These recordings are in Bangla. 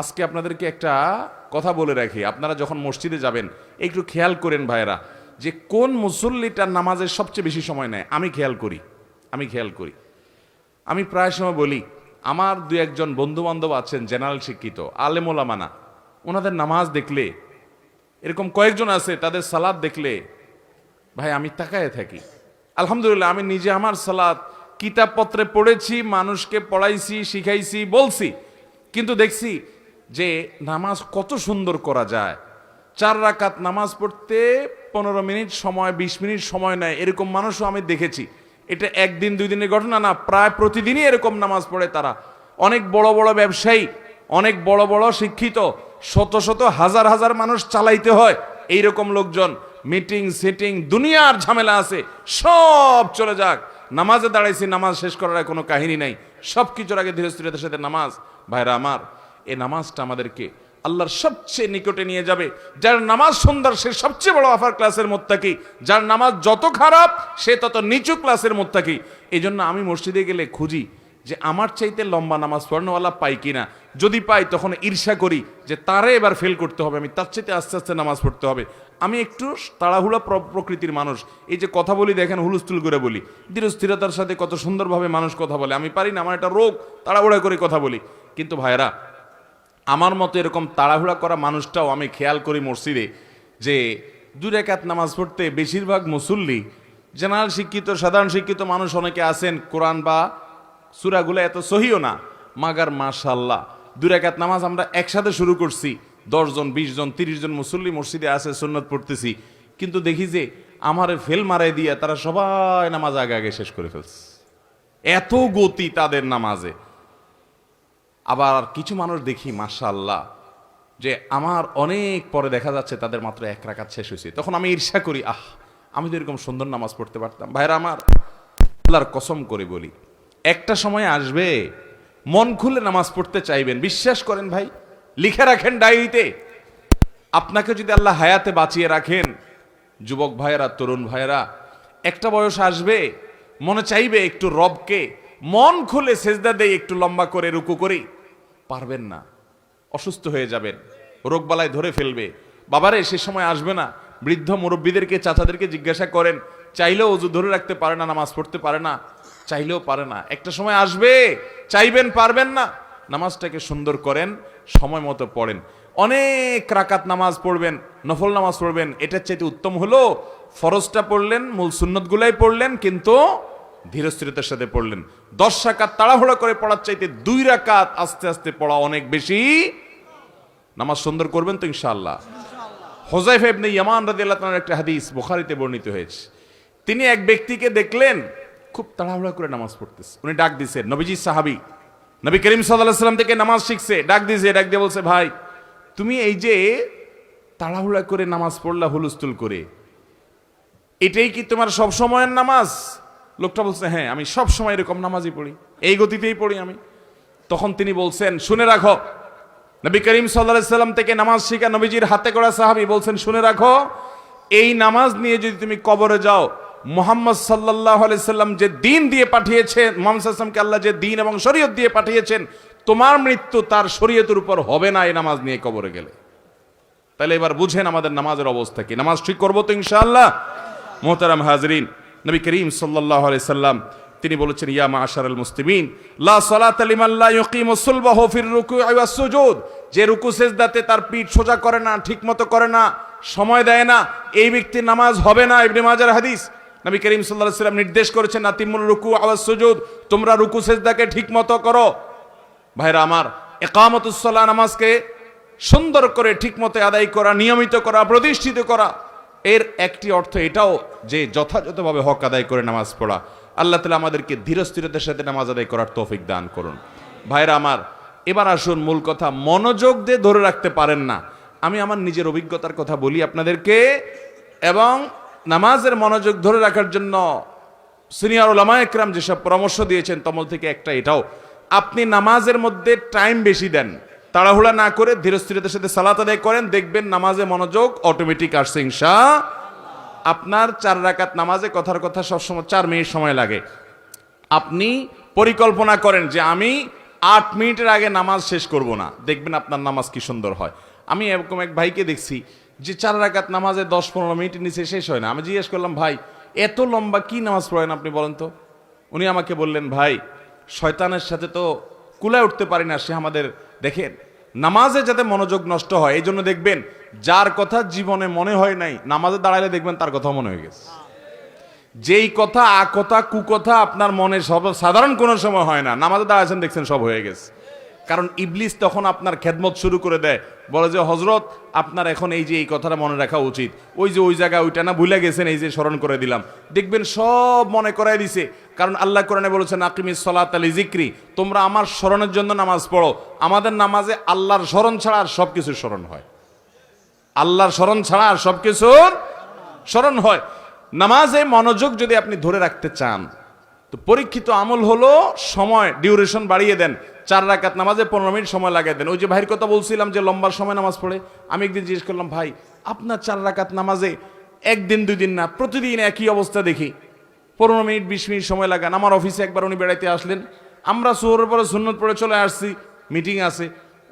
আজকে আপনাদেরকে একটা কথা বলে রাখি। আপনারা যখন মসজিদে যাবেন, একটু খেয়াল করেন ভাইয়েরা, যে কোন মুসল্লিটার নামাজের সবচেয়ে বেশি সময় নেয়? আমি খেয়াল করি, আমি খেয়াল করি। আমি প্রায় সময় বলি, আমার দু একজন বন্ধু বান্ধব আছেন, জেনারেল শিক্ষিত, আলেমোলামানা। ওনাদের নামাজ দেখলে, এরকম কয়েকজন আছে, তাদের সালাদ দেখলে, ভাই আমি তাকায় থাকি। আলহামদুলিল্লাহ, আমি নিজে আমার সালাদ কিতাবপত্রে পড়েছি, মানুষকে পড়াইছি, শিখাইছি, বলছি। কিন্তু দেখছি যে নামাজ কত সুন্দর করা যায়। চার রাকাত নামাজ পড়তে পনেরো মিনিট সময়, বিশ মিনিট সময় নেয়, এরকম মানুষও আমি দেখেছি। এটা একদিন, দুই দিনের ঘটনা না, প্রায় প্রতিদিনই এরকম নামাজ পড়ে তারা। অনেক বড় বড় ব্যবসায়ী, অনেক বড় বড় শিক্ষিত, শত শত হাজার হাজার মানুষ চালাইতে হয় এই রকম লোকজন। মিটিং, সিটিং, দুনিয়ার ঝামেলা আছে, সব চলে যাক। নামাজে দাঁড়াইছি, নামাজ শেষ করার কোনো কাহিনী নাই। সব কিছুর আগে ধীরস্থিরতার সাথে নামাজ। ভাইরা আমার এই নামাজটা আমাদেরকে আল্লাহর সবচেয়ে নিকটে নিয়ে যাবে। যার নামাজ সুন্দর, সে সবচেয়ে বড় আফার ক্লাসের মোত্তাকি। যার নামাজ যত খারাপ, সে তত নিচু ক্লাসের মোত্তাকি। এই জন্য আমি মসজিদে গেলে খুঁজি যে আমার চাইতে লম্বা নামাজ পড়ানোওয়ালা পাই কিনা। যদি পাই তখন ঈর্ষা করি যে তারে এবার ফেল করতে হবে, আমি তার চাইতে আস্তে আস্তে নামাজ পড়তে হবে। আমি একটু তাড়াহুড়া প্র- প্রকৃতির মানুষ। এই যে কথা বলি, দেখেন হুলস্থুল করে বলি। ধীরস্থিরতার সাথে কত সুন্দরভাবে মানুষ কথা বলে। আমি পারি না, আমার একটা রোগ, তাড়াহুড়া করে কথা বলি। কিন্তু ভাইরা আমার মতো এরকম তাড়াহুড়া করা মানুষটাও আমি খেয়াল করি মসজিদে, যে দু রেখাত নামাজ পড়তে বেশিরভাগ মুসল্লি, জেনারেল শিক্ষিত, সাধারণ শিক্ষিত মানুষ অনেকে আছেন, কোরআন বা সুরাগুলো এত সহিও না। মাগার মাশাল্লাহ দু রেখাত নামাজ আমরা একসাথে শুরু করছি দশজন বিশ জন, তিরিশ জন মুসল্লি মসজিদে আছে, সুন্নত পড়তেছি। কিন্তু দেখি যে আমারে ফেল মারাই দিয়ে তারা সবাই নামাজ আগে আগে শেষ করে ফেলছে। এত গতি তাদের নামাজে। আবার কিছু মানুষ দেখি মাশাল্লাহ যে আমার অনেক পরে দেখা যাচ্ছে তাদের মাত্র এক রাকাত শেষ হয়েছে। তখন আমি ঈর্ষা করি, আহ, আমি তো এরকম সুন্দর নামাজ পড়তে পারতাম। ভাইরা আমার আল্লাহর কসম করে বলি, একটা সময় আসবে, মন খুলে নামাজ পড়তে চাইবেন। বিশ্বাস করেন ভাই, লিখে রাখেন ডায়েরিতে, আপনাকে যদি আল্লাহ হায়াতে বাঁচিয়ে রাখেন, যুবক ভাইয়েরা, তরুণ ভাইয়েরা, একটা বয়স আসবে, মনে চাইবে একটু রবকে, মন খুলে সেজদা দেয় একটু লম্বা করে রুকু করি। পারবেন না। অসুস্থ হয়ে যাবেন। রোগবালায় ধরে ফেলবে। বাবারে, সে সময় আসবে না। বৃদ্ধ মুরব্বীদেরকে, চাচাদেরকে জিজ্ঞাসা করেন, চাইলেও অজু ধরে রাখতে পারে না, নামাজ পড়তে পারে না? চাইলেও পারে না। একটা সময় আসবে। চাইবেন, পারবেন না? নামাজটাকে সুন্দর করেন, সময় মতো পড়েন। অনেক রাকাত নামাজ পড়বেন, নফল নামাজ পড়বেন। এটার চাইতে উত্তম হলো, ফরজটা পড়লেন, মূল সুন্নতগুলাই পড়লেন, কিন্তু ধীরস্থিরতার সাথে পড়লেন। দশ রাকাত তাড়াহুড়া করে পড়ার চাইতে দুই রাকাত আস্তে আস্তে পড়া অনেক বেশি। নামাজ সুন্দর করবেন তো ইনশাআল্লাহ। হোজাইফ ইবনে ইয়ামান রাদিয়াল্লাহু তাআলার একটা হাদিস বুখারীতে বর্ণিত হয়েছে। তিনি এক ব্যক্তিকে দেখলেন খুব তাড়াহুড়া করে নামাজ পড়তেছে। উনি ডাক দিছেন নবীজি সাহাবী নবী করিম সাল্লাল্লাহু আলাইহি সাল্লাম থেকে নামাজ শিখছে। ডাক দিছে ডাক দিয়ে বলছে ভাই তুমি এই যে তাড়াহুড়া করে নামাজ পড়লা হুলস্থুল করে এটাই কি তোমার সব সময়ের নামাজ? লোকটা বলছে হ্যাঁ আমি সব সময় এরকম নামাজই পড়ি। এই গতিতেই পড়ি আমি। তখন তিনি বলছেন, শুনে রাখো, নবী করিম সাল্লাহ সাল্লাম থেকে নামাজ শিখা নবীজির হাতে করা সাহাবি বলছেন, শুনে রাখো, এই নামাজ নিয়ে যদি তুমি কবরে যাও, মোহাম্মদ সাল্লাহ সাল্লাম যে দিন দিয়ে পাঠিয়েছেন, মোহাম্মদ সাল্লামকে আল্লাহ যে দিন এবং শরীয়ত দিয়ে পাঠিয়েছেন, তোমার মৃত্যু তার শরীয়তের উপর হবে না এই নামাজ নিয়ে কবরে গেলে। তাহলে এবার বুঝেন আমাদের নামাজের অবস্থা কি। নামাজ ঠিক করব তো ইনশাআল্লাহ? মোহতারাম হাজরিন নবী করিম সাল্লাহ সাল্লাম, তিনি বলেছেন, ইয়া মা আশার মুসলিমিন, লা সালাত লিমান লা ইউকিমু সুলবাহু ফির রুকুই ওয়াস সুজুদ, যে রুকু সেজদাতে তার পিঠ সোজা করে না, ঠিকমতো করে না, সময় দেয় না, এই ব্যক্তির নামাজ হবে না। ইবনে মাজার হাদিস নবী করিম আলাইহি সাল্লাম নির্দেশ করেছেন নাতিমুল রুকু ওয়াস সুজুদ, তোমরা রুকু সেজদাকে ঠিকমতো করো। ভাইরা আমার একামতুসল্লাহ নামাজকে সুন্দর করে ঠিকমতো আদায় করা, নিয়মিত করা, প্রতিষ্ঠিত করা এর একটি অর্থ এটাও যে যথাযথভাবে হক আদায় করে নামাজ পড়া। আল্লাহ তালা আমাদেরকে ধীরস্থিরতার সাথে নামাজ আদায় করার তৌফিক দান করুন। ভাইরা আমার, এবার আসুন মূল কথা, মনোযোগ দিয়ে ধরে রাখতে পারেন না। আমি আমার নিজের অভিজ্ঞতার কথা বলি আপনাদেরকে, এবং নামাজের মনোযোগ ধরে রাখার জন্য সিনিয়র ওলামা একরাম যেসব পরামর্শ দিয়েছেন, তমল থেকে একটা এটাও। আপনি নামাজের মধ্যে টাইম বেশি দেন। তাড়াহুড়া না করে ধীরস্থিরতার সাথে সালাত আদায় করেন, দেখবেন নামাজে মনোযোগ অটোমেটিক আসছে ইনশা আপনার চার রাকাত নামাজে কথার কথা সবসময় চার মিনিট সময় লাগে। আপনি পরিকল্পনা করেন যে আমি আট মিনিটের আগে নামাজ শেষ করব না। দেখবেন আপনার নামাজ কি সুন্দর হয়। আমি এরকম এক ভাইকে দেখছি যে চার রাকাত নামাজে দশ পনেরো মিনিটের নিচে শেষ হয় না। আমি জিজ্ঞেস করলাম, ভাই, এত লম্বা কি নামাজ পড়েন আপনি বলেন তো? উনি আমাকে বললেন, ভাই, শয়তানের সাথে তো কুলায় উঠতে পারি না, সে আমাদের দেখেন, নামাজে যাতে মনোযোগ নষ্ট হয়, এই জন্য দেখবেন, যার কথা জীবনে মনে হয় নাই, নামাজে দাঁড়াইলে দেখবেন তার কথা মনে হয়ে গেছে। যেই কথা, আ কথা কুকথা আপনার মনে সব সাধারণ কোনো সময় হয় না, নামাজে দাঁড়াইছেন দেখছেন সব হয়ে গেছে। কারণ ইবলিস তখন আপনার খেদমত শুরু করে দেয়। বলে যে হজরত আপনার এখন এই যে এই কথাটা মনে রাখা উচিত। ওই যে ওই জায়গায় ওইটা না ভুলে গেছেন, এই যে স্মরণ করে দিলাম। দেখবেন সব মনে করাই দিছে। কারণ আল্লাহ কোরআনে বলেছেন আকিমি সলাত আলী জিক্রি তোমরা আমার স্মরণের জন্য নামাজ পড়ো। আমাদের নামাজে আল্লাহর স্মরণ ছাড়া আর সব কিছু স্মরণ হয়। আল্লাহর স্মরণ ছাড়া আর সব কিছুর স্মরণ হয়। নামাজে মনোযোগ যদি আপনি ধরে রাখতে চান তো পরীক্ষিত আমল হলো সময় ডিউরেশন বাড়িয়ে দেন। চার রাকাত নামাজে পনেরো মিনিট সময় লাগিয়ে দেন। ওই যে ভাইয়ের কথা বলছিলাম যে লম্বার সময় নামাজ পড়ে, আমি একদিন জিজ্ঞেস করলাম, ভাই, আপনার চার রাকাত নামাজে একদিন দুই দিন না, প্রতিদিন একই অবস্থা দেখি। পনেরো মিনিট, বিশ মিনিট সময় লাগান। আমার অফিসে একবার উনি বেড়াইতে আসলেন। আমরা শহরের পরে সুন্নত পড়ে চলে আসছি মিটিং আছে।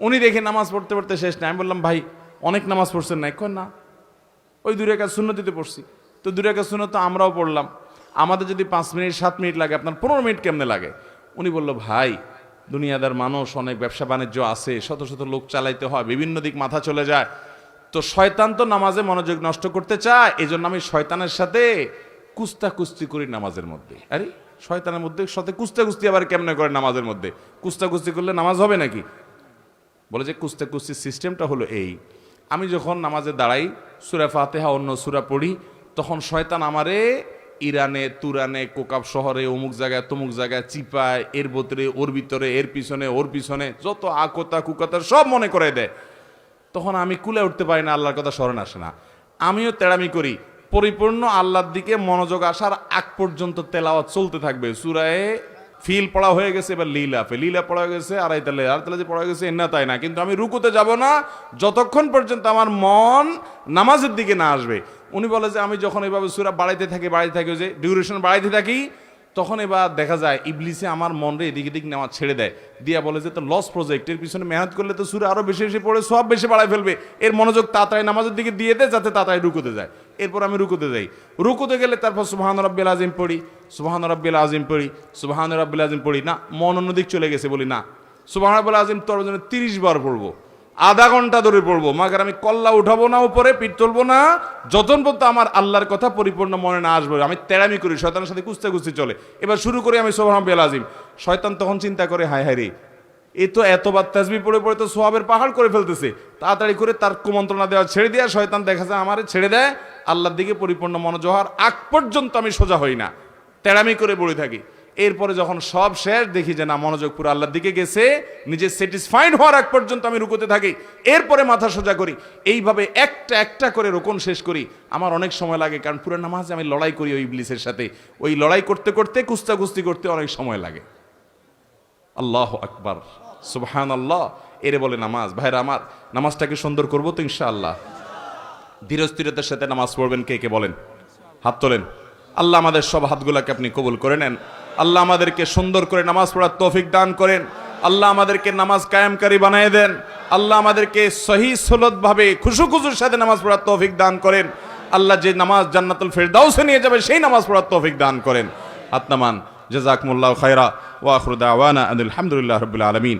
উনি দেখে নামাজ পড়তে পড়তে শেষ না আমি বললাম, ভাই, অনেক নামাজ পড়ছেন না? এখন না, ওই দূরে কাজ শূন্যতিতে পড়ছি। তো দূরে কাজ শূন্য তো আমরাও পড়লাম। আমাদের যদি পাঁচ মিনিট, সাত মিনিট লাগে, আপনার পনেরো মিনিট কেমনে লাগে? উনি বলল, ভাই, দুনিয়াদার মানুষ, অনেক ব্যবসা বাণিজ্য আছে, শত শত লোক চালাইতে হয়, বিভিন্ন দিক মাথা চলে যায়। তো শয়তান তো নামাজে মনোযোগ নষ্ট করতে চায় এই জন্য আমি শয়তানের সাথে কুস্তা কুস্তি করি নামাজের মধ্যে। আরে, শয়তানের মধ্যে সাথে কুস্তা কুস্তি আবার কেমনে করে নামাজের মধ্যে? কুস্তা কুস্তি করলে নামাজ হবে নাকি? বলে যে কুস্তে কুস্তির সিস্টেমটা হলো এই, আমি যখন নামাজে দাঁড়াই, সুরা ফাতেহা অন্য সুরা পড়ি, তখন শয়তান আমারে ইরানে, তুরানে, কোকাব শহরে, অমুক জায়গায়, তমুক জায়গায়, চিপায়, এর ভিতরে, ওর ভিতরে, এর পিছনে, ওর পিছনে, যত আকতা, কুকতা, সব মনে করে দেয়। তখন আমি কুলে উঠতে পারি না, আল্লাহর কথা স্মরণ আসে না। আমিও তেড়ামি করি। পরিপূর্ণ আল্লাহর দিকে মনোযোগ আসার আগ পর্যন্ত তেলাওয়াত চলতে থাকবে। সুরায়ে ফিল পড়া হয়ে গেছে, এবার লীলাফে লীলা পড়া গেছে, আড়াই তালে আর তালে যে পড়া গেছে এনা তাই না। কিন্তু আমি রুকুতে যাব না, যতক্ষণ পর্যন্ত আমার মন নামাজের দিকে না আসবে। উনি বলে যে, আমি যখন এইভাবে সুরা বাড়াইতে থাকি বাড়াইতে থাকি যে ডিউরেশন বাড়াইতে থাকি তখন এবার দেখা যায় ইবলিসে আমার মনরে এদিক এদিক নেওয়া ছেড়ে দেয়। দিয়া বলে যে তো লস প্রজেক্টের পিছনে মেহনত করলে তো সুরে আরও বেশি বেশি পড়ে, সব বেশি বাড়ায় ফেলবে। এর মনোযোগ তাড়াতাড়ি নামাজের দিকে দিয়ে দেয় যাতে তাড়াতাড়ি রুকুতে যায়। এরপর আমি রুকুতে যাই। রুকুতে গেলে তারপর সুবাহান রব্বিল আজিম পড়ি, সুবাহান রব্বিল আজিম পড়ি, সুবাহান রব্বিল আজিম পড়ি। না, মন অন্যদিক চলে গেছে বলি না। সুবাহান রব্বিল আজিম তোর জন্য তিরিশ বার পড়ব। আধা ঘণ্টা ধরে পড়ব। মাগার আমি কল্লা উঠাবো না উপরে, পিঠ তুলবো না। যতন পর্যন্ত আমার আল্লাহর কথা পরিপূর্ণ মনে না আসবে, আমি তেরামি করি, শয়তানের সাথে কুস্তে কুস্তি চলে। এবার শুরু করি আমি সোহাম বেল আজিম শয়তান তখন চিন্তা করে, হায় হায় রে, এ তো এতবার তাজবি পড়ে পড়ে তো সোহাবের পাহাড় করে ফেলতেছে। তাড়াতাড়ি করে তার কুমন্ত্রণা দেওয়া ছেড়ে দেওয়া শয়তান দেখা যায় আমারে ছেড়ে দেয়। আল্লাহর দিকে পরিপূর্ণ মনোজহার আগ পর্যন্ত আমি সোজা হই না। তেড়ামি করে পড়ে থাকি। এরপরে যখন সব শেষ, দেখি যে না, মনোযোগ পুরো আল্লাহর দিকে গেছে, নিজে স্যাটিসফাইড হওয়ার আগ পর্যন্ত আমি রুকোতে থাকি। এরপরে মাথা সোজা করি। এইভাবে একটা একটা করে রোকন শেষ করি। আমার অনেক সময় লাগে, কারণ পুরো নামাজে আমি লড়াই করি ওই ইবলিসের সাথে। ওই লড়াই করতে করতে কুস্তা কুস্তি করতে অনেক সময় লাগে। আল্লাহ আকবার। সুবহান আল্লাহ এরে বলে নামাজ, ভাইরা আমার, নামাজটাকে সুন্দর করব তো ইনশাআল্লাহ। ধীরস্থিরতার সাথে নামাজ পড়বেন কে কে বলেন? হাত তোলেন। আল্লাহ আমাদের সব হাতগুলাকে আপনি কবুল করে নেন। আল্লাহ আমাদেরকে সুন্দর করে নামাজ পড়ার তৌফিক দান করেন। আল্লাহ আমাদেরকে নামাজ কায়েমকারী বানিয়ে দেন। আল্লাহ আমাদেরকে সহি সুলতভাবে খুশু খুশুর সাথে নামাজ পড়ার তৌফিক দান করেন। আল্লাহ যে নামাজ জান্নাতুল ফেরদাউসে নিয়ে যাবে, সেই নামাজ পড়ার তৌফিক দান করেন। আত্মামান জাজাকমুল্লাহ খায়রা ওয়া আখরু দাওয়ানা আলহামদুলিল্লাহ রাব্বিল আলামিন।